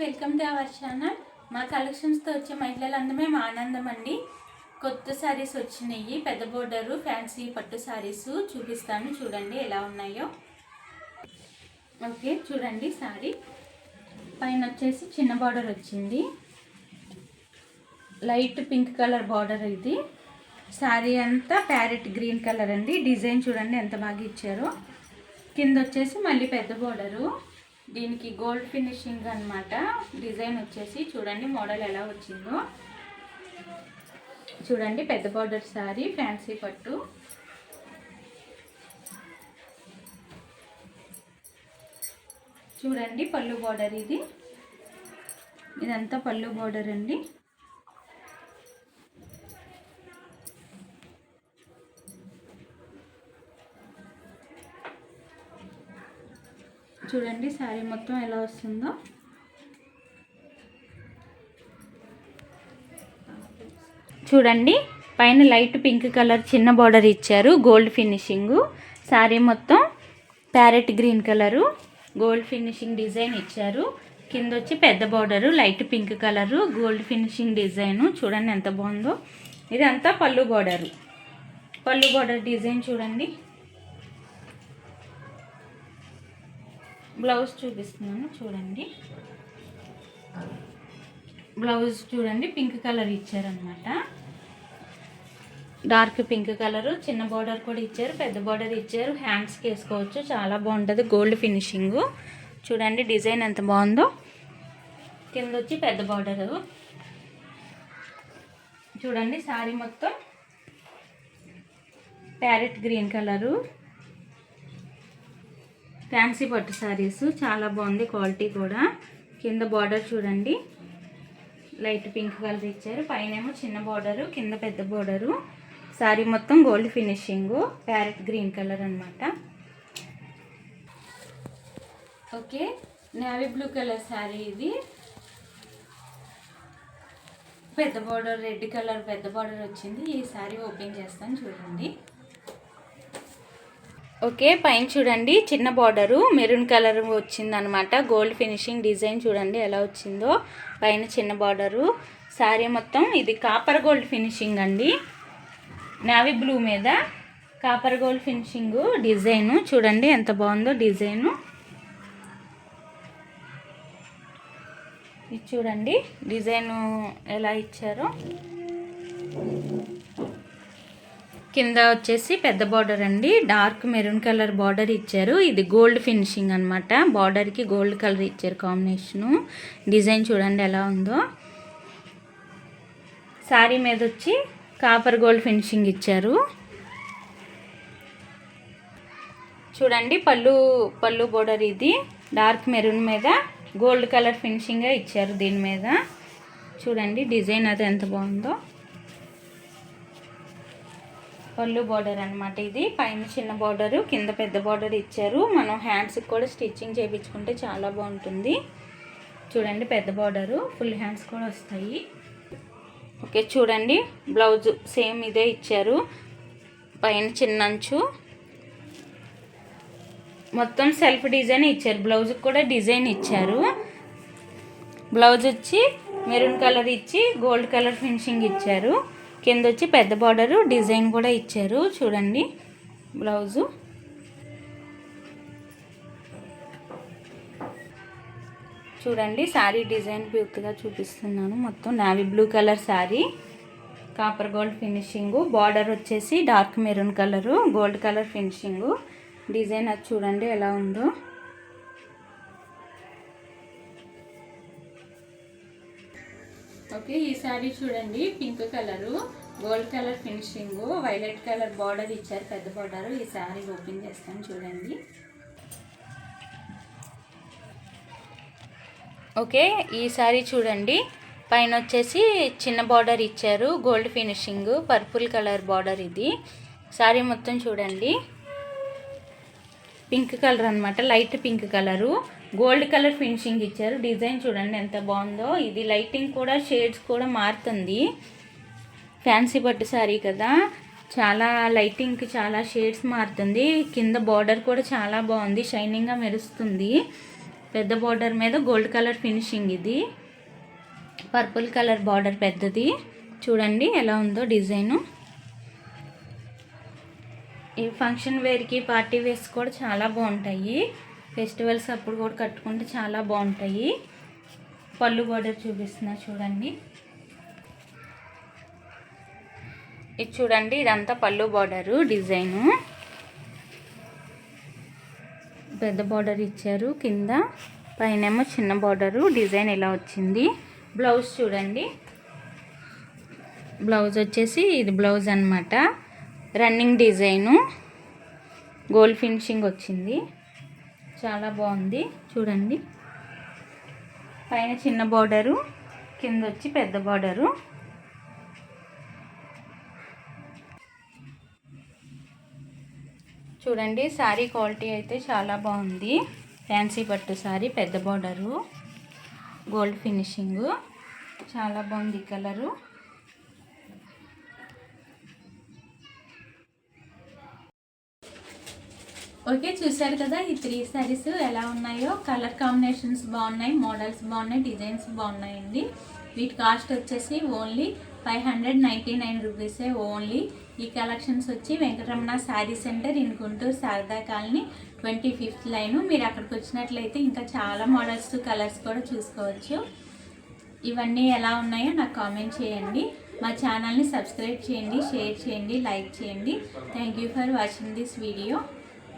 Welcome to our channel. మా కలెక్షన్స్తో వచ్చే మహిళలందమే మా ఆనందం అండి. కొత్త శారీస్ వచ్చినాయి పెద్ద బోర్డరు ఫ్యాన్సీ పట్టు శారీస్ చూపిస్తాను. చూడండి ఎలా ఉన్నాయో. ఓకే చూడండి శారీ పైన వచ్చేసి చిన్న బార్డర్ వచ్చింది. లైట్ పింక్ కలర్ బార్డర్ ఇది. శారీ అంతా ప్యారెట్ గ్రీన్ కలర్ అండి. డిజైన్ చూడండి ఎంత బాగా ఇచ్చారో. కింద వచ్చేసి మళ్ళీ పెద్ద బోర్డరు దీనికి గోల్డ్ ఫినిషింగ్ అన్నమాట. డిజైన్ వచ్చేసి చూడండి మోడల్ ఎలా వచ్చిందో. చూడండి పెద్ద బార్డర్ శారీ ఫ్యాన్సీ పట్టు. చూడండి పళ్ళు బార్డర్ ఇది. ఇదంతా పళ్ళు బార్డర్ అండి. చూడండి శారీ మొత్తం ఎలా వస్తుందో. చూడండి పైన లైట్ పింక్ కలర్ చిన్న బార్డర్ ఇచ్చారు గోల్డ్ ఫినిషింగ్ శారీ మొత్తం parrot green colour gold finishing design ఇచ్చారు. కింద వచ్చి పెద్ద border light pink colour gold finishing design చూడండి ఎంత బాగుందో. ఇదంతా పళ్ళు బార్డరు పళ్ళు బార్డర్ డిజైన్ చూడండి. బ్లౌజ్ చూపిస్తున్నాను చూడండి. బ్లౌజ్ చూడండి పింక్ కలర్ ఇచ్చారనమాట డార్క్ పింక్ కలరు చిన్న బార్డర్ కూడా ఇచ్చారు పెద్ద బార్డర్ ఇచ్చారు హ్యాండ్స్కి వేసుకోవచ్చు చాలా బాగుంటుంది గోల్డ్ ఫినిషింగ్. చూడండి డిజైన్ ఎంత బాగుందో. కింద వచ్చి పెద్ద బార్డరు. చూడండి శారీ మొత్తం ప్యారెట్ గ్రీన్ కలరు. ఫ్యాన్సీ పట్టు శారీస్ చాలా బాగుంది క్వాలిటీ కూడా. కింద బార్డర్ చూడండి. లైట్ పింక్ కలర్ ఇచ్చారు. పైన ఏమో చిన్న బార్డరు కింద పెద్ద బార్డరు. శారీ మొత్తం gold finishing. Parrot green colour అనమాట okay. Navy blue colour sari ఇది. పెద్ద బార్డర్ రెడ్ కలర్ పెద్ద బార్డర్ వచ్చింది. ఈ శారీ ఓపెన్ చేస్తాను చూడండి. ఓకే పైన చూడండి చిన్న బార్డరు మెరూన్ కలర్ వచ్చిందనమాట. గోల్డ్ ఫినిషింగ్ డిజైన్ చూడండి ఎలా వచ్చిందో. పైన చిన్న బార్డరు శారీ మొత్తం ఇది కాపర్ గోల్డ్ ఫినిషింగ్ అండి. నావీ బ్లూ మీద కాపర్ గోల్డ్ ఫినిషింగ్ డిజైను చూడండి ఎంత బాగుందో డిజైను ఇది చూడండి డిజైను ఎలా ఇచ్చారో. కింద వచ్చేసి పెద్ద బార్డర్ అండి. డార్క్ మెరూన్ కలర్ బార్డర్ ఇచ్చారు. ఇది గోల్డ్ ఫినిషింగ్ అనమాట బార్డర్కి గోల్డ్ కలర్ ఇచ్చారు కాంబినేషను డిజైన్ చూడండి ఎలా ఉందో. శారీ మీద వచ్చి కాపర్ గోల్డ్ ఫినిషింగ్ ఇచ్చారు. చూడండి పళ్ళు పళ్ళు బోర్డర్ ఇది. డార్క్ మెరూన్ మీద గోల్డ్ కలర్ ఫినిషింగ్గా ఇచ్చారు దీని మీద. చూడండి డిజైన్ అది ఎంత బాగుందో. పళ్ళు బార్డర్ అనమాట ఇది. పైన చిన్న బార్డరు కింద పెద్ద బార్డర్ ఇచ్చారు. మనం హ్యాండ్స్కి కూడా స్టిచ్చింగ్ చేయించుకుంటే చాలా బాగుంటుంది. చూడండి పెద్ద బార్డరు ఫుల్ హ్యాండ్స్ కూడా వస్తాయి. ఓకే చూడండి. బ్లౌజ్ సేమ్ ఇదే ఇచ్చారు. పైన చిన్న అంచు. మొత్తం సెల్ఫ్ డిజైన్ ఇచ్చారు. బ్లౌజ్కి కూడా డిజైన్ ఇచ్చారు. బ్లౌజ్ వచ్చి మెరూన్ కలర్ ఇచ్చి గోల్డ్ కలర్ ఫినిషింగ్ ఇచ్చారు. కింద వచ్చి పెద్ద బార్డరు డిజైన్ కూడా ఇచ్చారు. చూడండి బ్లౌజు. చూడండి శారీ డిజైన్ పూర్తిగా చూపిస్తున్నాను. మొత్తం navy blue colour sari copper gold finishing. Border వచ్చేసి dark maroon colour gold colour finishing. Design అది చూడండి ఎలా ఉందో. ఓకే ఈ శారీ చూడండి. Pink colour gold colour finishing violet colour border ఇచ్చారు పెద్ద బార్డర్. ఈ శారీ ఓపెన్ చేస్తాను చూడండి. ఓకే ఈ శారీ చూడండి. పైన వచ్చేసి చిన్న బార్డర్ ఇచ్చారు. Gold finishing purple colour border ఇది. శారీ మొత్తం చూడండి. పింక్ కలర్ అనమాట light pink colour. Gold colour finishing ఇచ్చారు. డిజైన్ చూడండి ఎంత బాగుందో. ఇది లైటింగ్ కూడా షేడ్స్ కూడా మారుతుంది. ఫ్యాన్సీ పట్టు శారీ కదా. చాలా లైటింగ్కి చాలా షేడ్స్ మారుతుంది. కింద బార్డర్ కూడా చాలా బాగుంది. షైనింగ్గా మెరుస్తుంది. పెద్ద బార్డర్ మీద గోల్డ్ కలర్ ఫినిషింగ్ ఇది. పర్పుల్ కలర్ బార్డర్ పెద్దది. చూడండి ఎలా ఉందో డిజైను. ఈ ఫంక్షన్ వేర్కి పార్టీ వేర్స్ కూడా చాలా బాగుంటాయి. ఫెస్టివల్స్ అప్పుడు కూడా కట్టుకుంటే చాలా బాగుంటాయి. పళ్ళు బార్డర్ చూపిస్తున్నా చూడండి. ఇది చూడండి ఇదంతా పళ్ళు బార్డరు డిజైను. పెద్ద బార్డర్ ఇచ్చారు కింద. పైనేమో చిన్న బార్డరు డిజైన్ ఇలా వచ్చింది. బ్లౌజ్ చూడండి. బ్లౌజ్ వచ్చేసి ఇది బ్లౌజ్ అనమాట రన్నింగ్ డిజైను. గోల్డ్ ఫినిషింగ్ వచ్చింది. చాలా బాగుంది. చూడండి. పైన చిన్న బార్డరు కింద వచ్చి పెద్ద బార్డరు. చూడండి శారీ క్వాలిటీ అయితే చాలా బాగుంది. ఫ్యాన్సీ పట్టు శారీ పెద్ద బార్డరు. Gold finishing. చాలా బాగుంది కలరు. ఓకే చూసారు కదా ఈ త్రీ శారీస్ ఎలా ఉన్నాయో? కలర్ కాంబినేషన్స్ బాగున్నాయి మోడల్స్ బాగున్నాయి డిజైన్స్ బాగున్నాయండి. వీటి కాస్ట్ వచ్చేసి only five hundred ninety nine రూపీసే ఓన్లీ ఈ కలెక్షన్స్ వచ్చి Venkataramana sari centre in Guntur Sharada colony twenty fifth line. మీరు అక్కడికి వచ్చినట్లయితే ఇంకా చాలా మోడల్స్ కలర్స్ కూడా చూసుకోవచ్చు. ఇవన్నీ ఎలా ఉన్నాయో నాకు కామెంట్ చేయండి. మా ఛానల్ని సబ్స్క్రైబ్ చేయండి షేర్ చేయండి లైక్ చేయండి. Thank you for watching this video